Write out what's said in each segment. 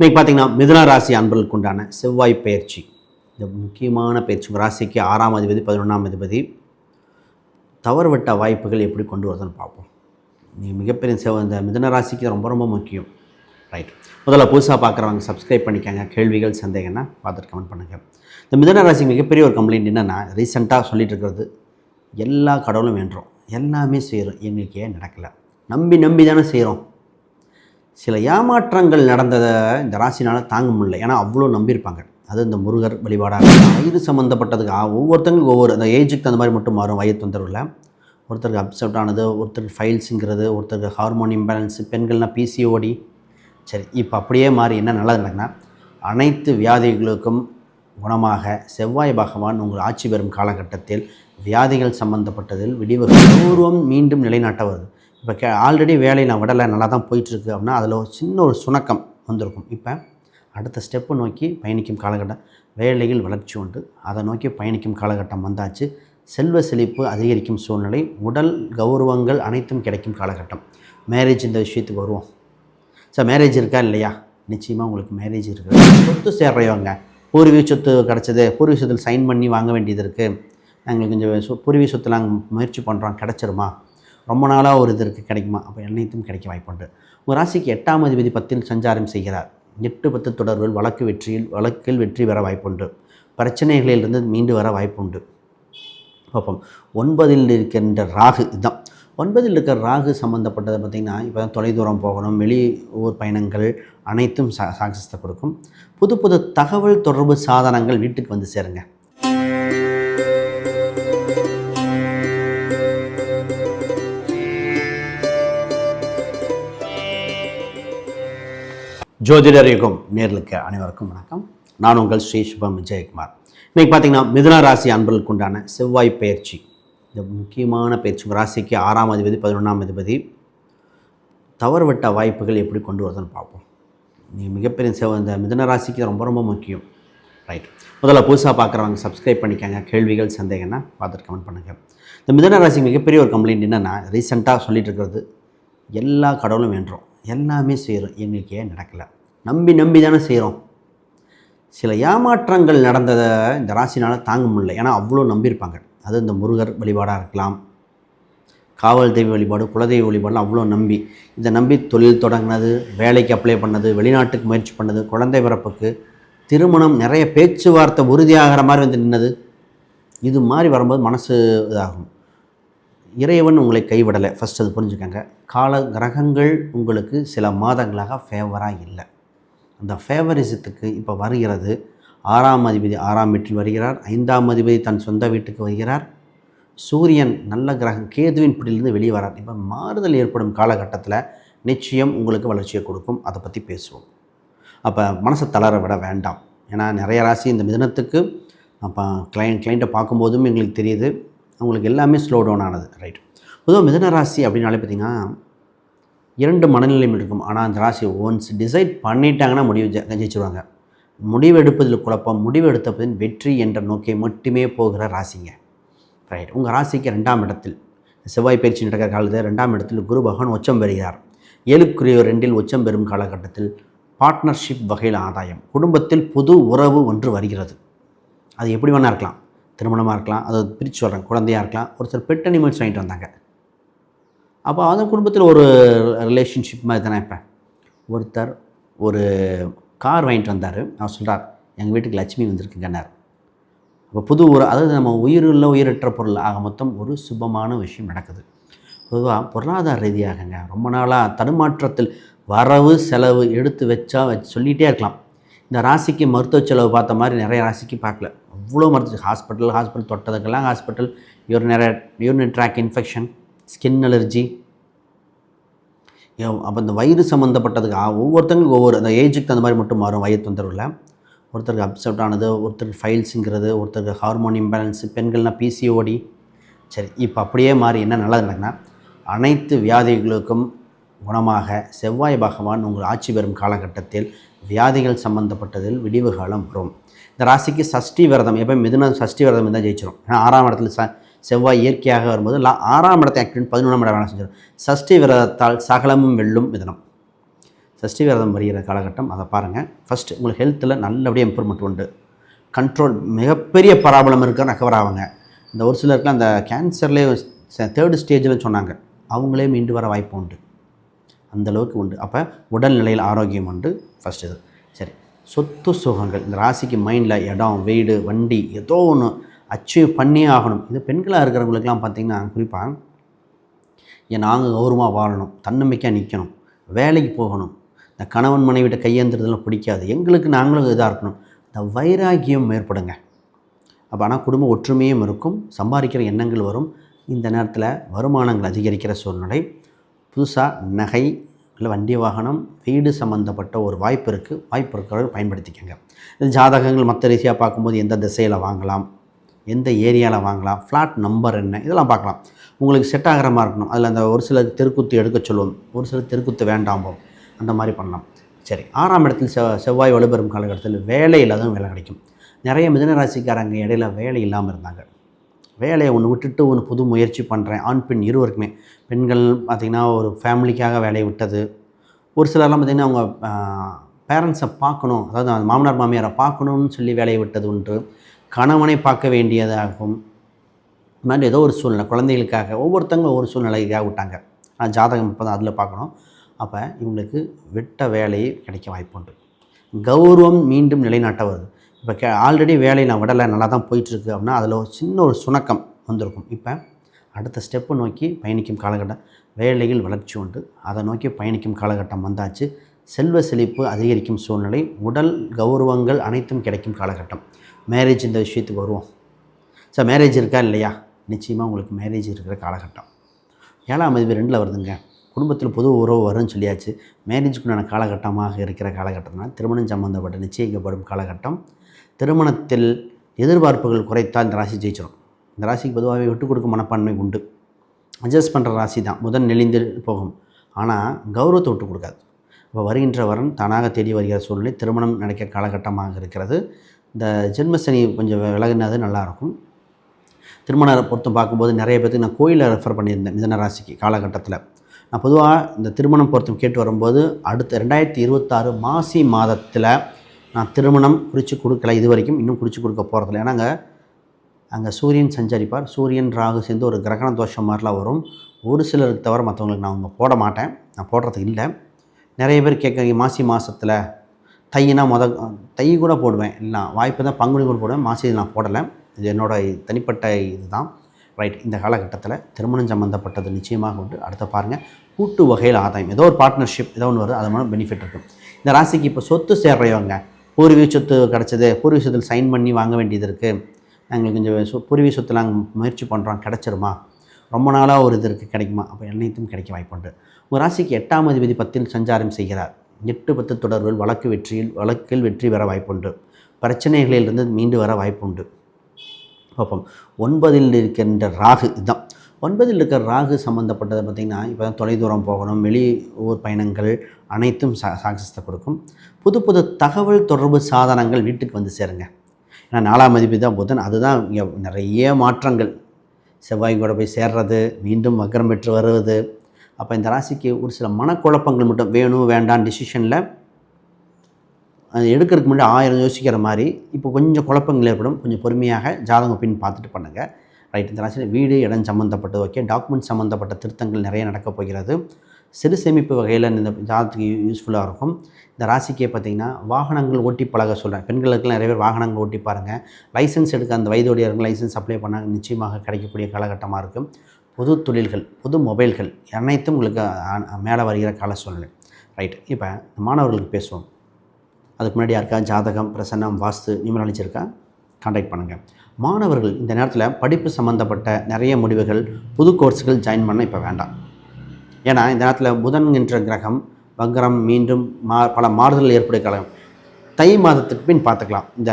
இன்றைக்கி பார்த்திங்கன்னா மிதுன ராசி அன்பர்களுக்கு உண்டான செவ்வாய் பயிற்சி. இந்த முக்கியமான பயிற்சி. உங்கள் ராசிக்கு ஆறாம் அதிபதி பதினொன்றாம் அதிபதி. தவறுவிட்ட வாய்ப்புகள் எப்படி கொண்டு வருதுன்னு பார்ப்போம். நீங்கள் மிகப்பெரிய செவ் இந்த மிதுன ராசிக்கு ரொம்ப ரொம்ப முக்கியம். ரைட் முதல்ல புதுசாக பார்க்குறவங்க சப்ஸ்கிரைப் பண்ணிக்கோங்க. கேள்விகள் சந்தேகம்னா பார்த்துட்டு கமெண்ட் பண்ணுங்கள் இந்த மிதுன ராசி மிகப்பெரிய ஒரு கம்ப்ளைண்ட் என்னென்னா ரீசெண்டாக சொல்லிகிட்டு இருக்கிறது எல்லா கடவுளும் வேண்டுறோம். எல்லாமே செய்கிறோம் எங்களுக்கு ஏன் நடக்கலை. நம்பி நம்பி தானே செய்கிறோம் சில ஏமாற்றங்கள் நடந்ததை இந்த ராசினால் தாங்க முடியல. ஏன்னா அவ்வளோ நம்பியிருப்பாங்க. அது இந்த முருகர் வழிபாடாக வயிறு சம்மந்தப்பட்டதுக்கு ஒவ்வொருத்தங்களுக்கு ஒவ்வொரு அந்த ஏஜுக்கு தகுந்த மாதிரி மட்டும் மாறும் வயிறு தொந்தரவில். ஒருத்தருக்கு அப்செட் ஆனது ஒருத்தருக்கு ஃபைல்ஸுங்கிறது ஒருத்தருக்கு ஹார்மோன் இம்பேலன்ஸு பெண்கள்னால் பிசிஓடி சரி இப்போ அப்படியே மாறி என்ன நல்லது நடக்குன்னா அனைத்து வியாதிகளுக்கும் குணமாக செவ்வாய் பகவான் உங்கள் ஆட்சி பெறும் காலகட்டத்தில் வியாதிகள் சம்பந்தப்பட்டதில் விடிவு பூர்வம் மீண்டும் நிலைநாட்ட வருது. இப்போ கே ஆல்ரெடி வேலை நான் விடலை நல்லா தான் போயிட்டுருக்கு அப்படின்னா அதில் ஒரு சின்ன ஒரு சுணக்கம் வந்திருக்கும். இப்போ அடுத்த ஸ்டெப்பு நோக்கி பயணிக்கும் காலகட்டம் வேலையில் வளர்ச்சி உண்டு. அதை நோக்கி பயணிக்கும் காலகட்டம் வந்தாச்சு. செல்வ செழிப்பு அதிகரிக்கும் சூழ்நிலை உடல் கௌரவங்கள் அனைத்தும் கிடைக்கும் காலகட்டம். மேரேஜ் இந்த விஷயத்துக்கு வருவோம். சார் மேரேஜ் இருக்கா இல்லையா? நிச்சயமாக உங்களுக்கு மேரேஜ் இருக்குது சொத்து சேர்றவங்க பூர்வீக சொத்து கிடச்சது பூர்வீக சொத்தில் சைன் பண்ணி வாங்க வேண்டியது இருக்குது நாங்கள் கொஞ்சம் பூர்வீக சொத்து நாங்கள் முயற்சி பண்ணுறோம் கிடச்சிருமா? ரொம்ப நாளாக ஒரு இதற்கு கிடைக்குமா? அப்போ அனைத்தும் கிடைக்க வாய்ப்புண்டு. உங்கள் ராசிக்கு எட்டாம் அதிபதி பத்தில் சஞ்சாரம் செய்கிறார். எட்டு பத்து தொடர்பில் வழக்கு வெற்றியில் வழக்கில் வெற்றி பெற வாய்ப்புண்டு. பிரச்சனைகளிலிருந்து மீண்டு வர வாய்ப்புண்டு. பார்ப்போம். ஒன்பதில் இருக்கின்ற ராகு இதுதான் ஒன்பதில் இருக்கிற ராகு சம்மந்தப்பட்டதை பார்த்திங்கன்னா இப்போ தான் தொலைதூரம் போகணும் வெளி ஊர் பயணங்கள் அனைத்தும் சா சாக்சஸத்தை கொடுக்கும். புது புது தகவல் தொடர்பு சாதனங்கள் வீட்டுக்கு வந்து சேருங்க. ஜோதிடர் யுகம் நேர்களுக்கு அனைவருக்கும் வணக்கம். நான் உங்கள் ஸ்ரீ சுபம் விஜயகுமார். இன்றைக்கி பார்த்தீங்கன்னா மிதுன ராசி அன்பர்களுக்கு உண்டான செவ்வாய் பயிற்சி. இந்த முக்கியமான பயிற்சி ராசிக்கு ஆறாம் அதிபதி பதினொன்றாம் அதிபதி. தவறுவிட்ட வாய்ப்புகள் எப்படி கொண்டு வருதுன்னு பார்ப்போம். நீங்கள் மிகப்பெரிய செவ் இந்த மிதுன ராசிக்கு ரொம்ப ரொம்ப முக்கியம். ரைட் முதல்ல புதுசாக பார்க்குறவங்க சப்ஸ்கிரைப் பண்ணிக்கோங்க. கேள்விகள் சந்தேகம்னா பார்த்துட்டு கமெண்ட் பண்ணுங்கள் இந்த மிதுன ராசிக்கு மிகப்பெரிய ஒரு கம்ப்ளைண்ட் என்னென்னா ரீசெண்டாக சொல்லிட்டு இருக்கிறது எல்லா கடவுளும் வேண்டுறோம். எல்லாமே செய்கிறோம் எங்களுக்கு ஏன் நடக்கலை? நம்பி நம்பி தானே செய்கிறோம் சில ஏமாற்றங்கள் நடந்ததை இந்த ராசினால் தாங்க முடியல. ஏன்னா அவ்வளோ நம்பியிருப்பாங்க. அது இந்த முருகர் வழிபாடாக இருக்கலாம். காவல் தெய்வ வழிபாடு குலதெய்வ வழிபாடுலாம் அவ்வளோ நம்பி. இதை நம்பி தொழில் தொடங்கினது வேலைக்கு அப்ளை பண்ணது வெளிநாட்டுக்கு முயற்சி பண்ணது குழந்தை பிறப்புக்கு திருமணம் நிறைய பேச்சுவார்த்தை உறுதியாகிற மாதிரி வந்து நின்னது. இது மாதிரி வரும்போது மனசு இதாகும். இறைவன் உங்களை கைவிடலை. ஃபஸ்ட் அது புரிஞ்சுக்கங்க. கால கிரகங்கள் உங்களுக்கு சில மாதங்களாக ஃபேவராக இல்லை. அந்த ஃபேவரிசத்துக்கு இப்போ வருகிறது. ஆறாம் அதிபதி ஆறாம் வீட்டில் வருகிறார். ஐந்தாம் அதிபதி தன் சொந்த வீட்டுக்கு வருகிறார். சூரியன் நல்ல கிரகம் கேதுவின் பிடியிலிருந்து வெளியே வரார். இப்போ மாறுதல் ஏற்படும் காலகட்டத்தில் நிச்சயம் உங்களுக்கு வளர்ச்சியை கொடுக்கும். அதை பற்றி பேசுவோம். அப்போ மனசை தளர விட வேண்டாம். ஏன்னா நிறைய ராசி இந்த மிதனத்துக்கு அப்போ கிளைண்ட் கிளைண்ட்டை பார்க்கும்போதும் எங்களுக்கு தெரியுது. அவங்களுக்கு எல்லாமே ஸ்லோ டவுன் ஆனது. ரைட் பொதுவாக மிதன ராசி அப்படின்னாலே பார்த்திங்கன்னா இரண்டு மனநிலையும் இருக்கும். ஆனால் அந்த ராசி ஒன்ஸ் டிசைட் பண்ணிட்டாங்கன்னா முடிவு ஜெ- ஜெயிச்சிருவாங்க. முடிவு எடுப்பதில் குழப்பம் முடிவு எடுத்ததின் வெற்றி என்ற நோக்கை மட்டுமே போகிற ராசிங்க. ரைட் உங்கள் ராசிக்கு ரெண்டாம் இடத்தில் செவ்வாய் பயிற்சி நடக்கிற காலத்தில் ரெண்டாம் இடத்தில் குரு பகவான் உச்சம் பெறுகிறார். ஏழுக்குரிய ரெண்டில் உச்சம் பெறும் காலகட்டத்தில் பார்ட்னர்ஷிப் வகையில் ஆதாயம். குடும்பத்தில் புது உறவு ஒன்று வருகிறது. அது எப்படி வேணா இருக்கலாம். திருமணமாக இருக்கலாம். அதை பிரித்து சொல்கிறேன் குழந்தையாக இருக்கலாம். ஒருத்தர் பெட் அனிமல்ஸ் வாங்கிட்டு வந்தாங்க. அப்போ அந்த குடும்பத்தில் ஒரு ரிலேஷன்ஷிப் மாதிரி தானே இப்போ. ஒருத்தர் ஒரு கார் வாங்கிட்டு வந்தார். அவர் சொல்கிறார் எங்கள் வீட்டுக்கு லட்சுமி வந்திருக்குங்கன்னார் அப்போ புது ஒரு அதாவது நம்ம உயிருள்ள உயிரற்ற பொருள். ஆக மொத்தம் ஒரு சுபமான விஷயம் நடக்குது. பொதுவாக பொருளாதார ரீதியாகங்க ரொம்ப நாளாக தடுமாற்றத்தில் வரவு செலவு எடுத்து வச்சா வச்சு சொல்லிகிட்டே இருக்கலாம். இந்த ராசிக்கு மருத்துவ செலவு பார்த்த மாதிரி நிறைய ராசிக்கு பார்க்கல. அவ்வளோ மருத்துவ hospital hospital தொட்டதுக்கெல்லாம் hospital urinary urinary track infection skin allergy அப்போ இந்த வயிறு சம்மந்தப்பட்டதுக்கு ஒவ்வொருத்தங்களுக்கு ஒவ்வொரு அந்த ஏஜுக்கு தகுந்த மாதிரி மட்டும் மாறும் வயிறு தொந்தரவில். ஒருத்தருக்கு அப்செட் ஆனது ஒருத்தருக்கு ஃபைல்ஸுங்கிறது ஒருத்தருக்கு ஹார்மோன் இம்பேலன்ஸு பெண்கள்னால் பிசிஓடி சரி இப்போ அப்படியே மாறி என்ன நல்லது நடக்குன்னா அனைத்து வியாதிகளுக்கும் குணமாக செவ்வாய் பகவான் உங்கள் ஆட்சி பெறும் காலகட்டத்தில் வியாதிகள் சம்பந்தப்பட்டதில் விடிவு காலம் வரும். இந்த ராசிக்கு சஷ்டி விரதம் எப்போ மிதுன சஷ்டி விரதம் இருந்தால் ஜெயிச்சிடும் ஏன்னா ஆறாம் இடத்துல ச செவ்வாய் இயற்கையாக வரும்போது லா ஆறாம் இடத்தை ஆக்டிவ் பதினொன்றாம் இடம் வேலை செஞ்சிடும். சஷ்டி விரதத்தால் சகலமும் வெல்லும் மிதனம். சஷ்டி விரதம் வருகிற காலகட்டம் அதை பாருங்கள் ஃபஸ்ட்டு உங்களுக்கு ஹெல்த்தில் நல்லபடியாக இம்ப்ரூவ்மெண்ட் உண்டு. கண்ட்ரோல் மிகப்பெரிய ப்ராப்ளம் இருக்குன்னு ரெக்கவர் ஆவாங்க. இந்த ஒரு சிலருக்குலாம் அந்த கேன்சர்லேயே தேர்டு ஸ்டேஜில் சொன்னாங்க. அவங்களே மீண்டு வர வாய்ப்பு உண்டு. அந்தளவுக்கு உண்டு. அப்போ உடல்நிலையில் ஆரோக்கியம் உண்டு. ஃபஸ்ட் இது. சரி. சொத்து சுகங்கள். இந்த ராசிக்கு மைண்டில் இடம் வீடு வண்டி ஏதோ ஒன்று அச்சீவ் பண்ணியே ஆகணும். இது பெண்களாக இருக்கிறவங்களுக்குலாம் பார்த்திங்கன்னா குறிப்பாக ஏன் நாங்கள் கௌரவமாக வாழணும் தன்னம்பிக்கையாக நிற்கணும் வேலைக்கு போகணும். இந்த கணவன் மனைவிட்ட கையேந்துறதுலாம் பிடிக்காது. எங்களுக்கு நாங்களும் இதாக இருக்கணும். இந்த வைராகியம் ஏற்படுங்க. அப்போ ஆனால் குடும்ப ஒற்றுமையும் இருக்கும் சம்பாதிக்கிற எண்ணங்கள் வரும். இந்த நேரத்தில் வருமானங்கள் அதிகரிக்கிற சூழ்நிலை. புதுசாக நகை இல்லை வண்டி வாகனம் வீடு சம்மந்தப்பட்ட ஒரு வாய்ப்பு இருக்குது வாய்ப்பு இருக்கிறவர்கள் பயன்படுத்திக்கங்க. இது ஜாதகங்கள் மற்ற ரீதியாக பார்க்கும்போது எந்த திசையில் வாங்கலாம் எந்த ஏரியாவில் வாங்கலாம் ஃப்ளாட் நம்பர் என்ன இதெல்லாம் பார்க்கலாம். உங்களுக்கு செட் ஆகிற மாதிரி இருக்கணும். அதில் அந்த ஒரு சிலர் தெருக்குத்து எடுக்க சொல்லுவோம். ஒரு சிலர் தெருக்குத்து வேண்டாம்போம் அந்த மாதிரி பண்ணலாம். சரி ஆறாம் இடத்தில் செவ் செவ்வாய் வலுப்பெறும் காலகட்டத்தில் வேலை இல்லாதவங்க வேலை கிடைக்கும். நிறைய மிதனராசிக்காரங்க இடையில வேலை இல்லாமல் இருந்தாங்க. வேலையை ஒன்று விட்டுட்டு ஒன்று புது முயற்சி பண்ணுறேன் ஆண் பெண் இருவருக்குமே. பெண்கள் பார்த்திங்கன்னா ஒரு ஃபேமிலிக்காக வேலையை விட்டது. ஒரு சிலர்லாம் பார்த்திங்கன்னா அவங்க பேரண்ட்ஸை பார்க்கணும். அதாவது மாமனார் மாமியாரை பார்க்கணும்னு சொல்லி வேலையை விட்டது ஒன்று கணவனை பார்க்க வேண்டியதாகும். மாதிரி ஏதோ ஒரு சூழ்நிலை குழந்தைகளுக்காக ஒவ்வொருத்தங்க ஒவ்வொரு சூழ்நிலைக்காக விட்டாங்க. நான் ஜாதகம் இப்போ தான் அதில் பார்க்கணும். அப்போ இவங்களுக்கு விட்ட வேலையை கிடைக்க வாய்ப்பு உண்டு. கௌரவம் மீண்டும் நிலைநாட்ட வருது இப்போ கே ஆல்ரெடி வேலையை நான் விடலை நல்லா தான் போயிட்டுருக்கு அப்படின்னா அதில் ஒரு சின்ன ஒரு சுணக்கம் வந்திருக்கும். இப்போ அடுத்த ஸ்டெப்பை நோக்கி பயணிக்கும் காலகட்டம் வேலையில் வளர்ச்சி உண்டு. அதை நோக்கி பயணிக்கும் காலகட்டம் வந்தாச்சு. செல்வ செழிப்பு அதிகரிக்கும் சூழ்நிலை உடல் கௌரவங்கள் அனைத்தும் கிடைக்கும் காலகட்டம். மேரேஜ் இந்த விஷயத்துக்கு வருவோம். சார் மேரேஜ் இருக்கா இல்லையா? நிச்சயமாக உங்களுக்கு மேரேஜ் இருக்கிற காலகட்டம். ஏழாம் மதிப்பு ரெண்டில் வருதுங்க. குடும்பத்தில் பொது உறவு வரும்னு சொல்லியாச்சு. மேரேஜுக்குண்டான காலகட்டமாக இருக்கிற காலகட்டம்னா திருமணம் சம்மந்தப்பட்ட நிச்சயிக்கப்படும் காலகட்டம். திருமணத்தில் எதிர்பார்ப்புகள் குறைத்தால் இந்த ராசி ஜெயிச்சிடும் இந்த ராசிக்கு பொதுவாகவே விட்டுக் கொடுக்கும் மனப்பான்மை உண்டு. அட்ஜஸ்ட் பண்ணுற ராசி தான். முதல் நெளிந்து போகும். ஆனால் கௌரவத்தை விட்டு கொடுக்காது. இப்போ வருகின்ற வரன் தானாக தேடி வருகிற சூழ்நிலை திருமணம் நடக்க காலகட்டமாக இருக்கிறது. இந்த ஜென்மசனி கொஞ்சம் விலகினது நல்லாயிருக்கும். திருமண பொருத்தம் பார்க்கும்போது நிறைய பேருக்கு நான் கோயிலில் ரெஃபர் பண்ணியிருந்தேன் மிதன ராசிக்கு காலகட்டத்தில். நான் பொதுவாக இந்த திருமணம் பொருத்தம் கேட்டு வரும்போது அடுத்த ரெண்டாயிரத்தி இருபத்தாறு மாசி மாதத்தில் நான் திருமணம் குறித்து கொடுக்கல இது வரைக்கும் இன்னும் குறித்து கொடுக்க போகிறதில்ல ஏன்னா அங்கே அங்கே சூரியன் சஞ்சரிப்பார். சூரியன் ராகு சேர்ந்து ஒரு கிரகண தோஷம் மாதிரிலாம் வரும். ஒரு சிலருக்கு தவிர மற்றவங்களுக்கு நான் அவங்க போட மாட்டேன். நான் போடுறது இல்லை. நிறைய பேர் கேட்குறீங்க மாசி மாதத்தில் தையினா மொத தை கூட போடுவேன். இல்லை வாய்ப்பு தான் பங்குனி கூட போடுவேன். மாசி நான் போடலை. இது என்னோட தனிப்பட்ட இதுதான். ரைட் இந்த காலகட்டத்தில் திருமணம் சம்மந்தப்பட்டது நிச்சயமாக உண்டு. அடுத்த பாருங்கள் கூட்டு வகையில் ஆதாயம். ஏதோ ஒரு பார்ட்னர்ஷிப் ஏதோ ஒன்று வருது. அது மூலம் பெனிஃபிட் இருக்கும். இந்த ராசிக்கு இப்போ சொத்து சேர்றவங்க பூர்வீக சொத்து கிடச்சது பூர்வீக சொத்தில் சைன் பண்ணி வாங்க வேண்டியது இருக்குது நாங்கள் கொஞ்சம் பூர்வீக சொத்து நாங்கள் முயற்சி பண்ணுறோம் கிடச்சிருமா? ரொம்ப நாளாக ஒரு இது இருக்குது கிடைக்குமா? அப்போ அனைத்தும் கிடைக்க வாய்ப்புண்டு உங்கள் ராசிக்கு எட்டாம் அதிபதி பத்தில் சஞ்சாரம் செய்கிறார். எட்டு பத்து தொடர்பில் வழக்கு வெற்றியில் வழக்கில் வெற்றி பெற வாய்ப்புண்டு. பிரச்சனைகளிலிருந்து மீண்டு வர வாய்ப்புண்டு. பார்ப்போம். ஒன்பதில் இருக்கின்ற ராகு இதுதான் ஒன்பதில் இருக்கிற ராகு சம்மந்தப்பட்டதை பார்த்திங்கன்னா இப்போ தான் தொலைதூரம் போகணும் வெளி ஊர் பயணங்கள் அனைத்தும் சா சாகசத்தை கொடுக்கும். புது புது தகவல் தொடர்பு சாதனங்கள் வீட்டுக்கு வந்து சேருங்க. ஏன்னா நாலாம் மதிப்பு தான் புதன். அதுதான் இங்கே நிறைய மாற்றங்கள். செவ்வாய் கூட போய் சேர்றது மீண்டும் வக்கரம் பெற்று வருவது அப்போ இந்த ராசிக்கு ஒரு சில மனக்குழப்பங்கள் மட்டும் வேணும் வேண்டாம் டிசிஷனில் அது எடுக்கிறதுக்கு முன்னாடி ஆயிரம் யோசிக்கிற மாதிரி இப்போ கொஞ்சம் குழப்பங்கள் ஏற்படும். கொஞ்சம் பொறுமையாக ஜாதகம் பின் பார்த்துட்டு பண்ணுங்கள் ரைட் இந்த ராசியில் வீடு இடம் சம்மந்தப்பட்டது ஓகே டாக்குமெண்ட் சம்மந்தப்பட்ட திருத்தங்கள் நிறைய நடக்கப் போகிறது. சிறு சேமிப்பு வகையில் இந்த ஜாதத்துக்கு யூஸ்ஃபுல்லாக இருக்கும். இந்த ராசிக்கே பார்த்திங்கன்னா வாகனங்கள் ஓட்டி பழக சொல்கிறேன் பெண்களுக்கெல்லாம் நிறைய பேர் வாகனங்கள் ஓட்டி பாருங்கள் லைசன்ஸ் எடுக்க அந்த வயதோடியர்கள் லைசன்ஸ் அப்ளை பண்ணால் நிச்சயமாக கிடைக்கக்கூடிய காலகட்டமாக இருக்கும். புது தொழில்கள் புது மொபைல்கள் அனைத்தும் உங்களுக்கு மேலே வருகிற கால சூழ்நிலை. ரைட் இப்போ மாணவர்களுக்கு பேசுவோம். அதுக்கு முன்னாடி யாருக்கா ஜாதகம் பிரசன்னம் வாஸ்து நியூமராலஜி இருக்கா கான்டாக்ட் பண்ணுங்கள் மாணவர்கள் இந்த நேரத்தில் படிப்பு சம்மந்தப்பட்ட நிறைய முடிவுகள் புது கோர்ஸுகள் ஜாயின் பண்ண இப்போ வேண்டாம். ஏன்னா இந்த நேரத்தில் புதன் என்ற கிரகம் வங்கரம் மீண்டும் மா பல மாறுதல் ஏற்படைய காலம். தை மாதத்துக்கு பின் பார்த்துக்கலாம். இந்த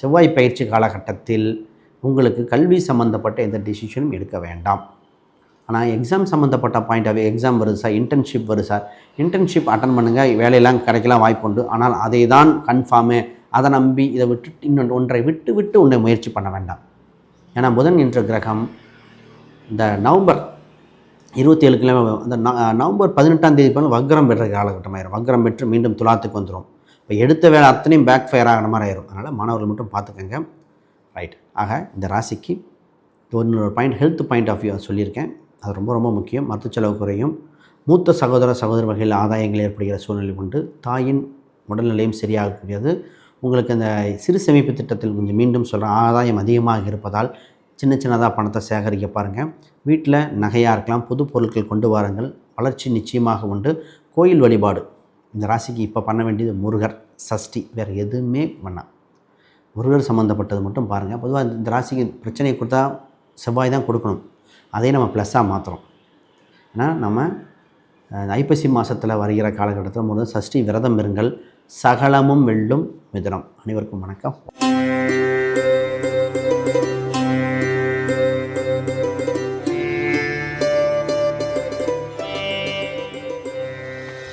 செவ்வாய் பயிற்சி காலகட்டத்தில் உங்களுக்கு கல்வி சம்மந்தப்பட்ட எந்த டிசிஷனும் எடுக்க வேண்டாம். ஆனால் எக்ஸாம் சம்மந்தப்பட்ட பாயிண்ட் ஆஃப் எக்ஸாம் வருது சார் இன்டர்ன்ஷிப் வருது சார் இன்டர்ன்ஷிப் அட்டன் பண்ணுங்கள் வேலையெல்லாம் கிடைக்கலாம் வாய்ப்பு உண்டு. ஆனால் அதை தான் கன்ஃபார்மு அதை நம்பி இதை விட்டுட்டு இன்னொன்று ஒன்றை விட்டு விட்டு ஒன்றை முயற்சி பண்ண வேண்டாம். ஏன்னா புதன் என்ற கிரகம் இந்த நவம்பர் இருபத்தி ஏழு கிலோ அந்த ந- நவம்பர் பதினெட்டாம் தேதி போல வக்ரம் பெற்ற காலகட்டம் ஆயிரும். வக்ரம் பெற்று மீண்டும் துலாத்துக்கு வந்துடும் இப்போ எடுத்த வேலை அத்தனையும் பேக் ஃபயர் ஆகிற மாதிரி ஆயிரும். அதனால் மாணவர்கள் மட்டும் பார்த்துக்கோங்க. ரைட் ஆக இந்த ராசிக்கு ஒரு point health point of view சொல்லியிருக்கேன். அது ரொம்ப ரொம்ப முக்கியம். மருத்துவ செலவு குறையும். மூத்த சகோதர சகோதர வகையில் ஆதாயங்கள் ஏற்படுகிற சூழ்நிலை உண்டு. தாயின் உடல்நிலையும் சரியாகக்கூடியது. உங்களுக்கு அந்த சிறு சேமிப்பு திட்டத்தில் கொஞ்சம் மீண்டும் சொல்கிறேன் ஆதாயம் அதிகமாக இருப்பதால் சின்ன சின்னதாக பணத்தை சேகரிக்க பாருங்கள் வீட்டில் நகையாக இருக்கலாம் புது பொருட்கள் கொண்டு வாருங்கள். வளர்ச்சி நிச்சயமாக உண்டு. கோயில் வழிபாடு. இந்த ராசிக்கு இப்போ பண்ண வேண்டியது முருகர் சஷ்டி. வேறு எதுவுமே வேணாம் முருகர் சம்மந்தப்பட்டது மட்டும் பாருங்கள் பொதுவாக இந்த ராசிக்கு பிரச்சனையை கொடுத்தா செவ்வாய் தான் கொடுக்கணும். அதே நம்ம ப்ளஸ்ஸாக மாற்றுறோம் ஏன்னா நம்ம ஐப்பசி மாதத்தில் வருகிற காலகட்டத்தில் முருகன் சஷ்டி விரதம் இருங்கள். சகலமும் வெல்லும் மிதனம். அனைவருக்கும் வணக்கம்.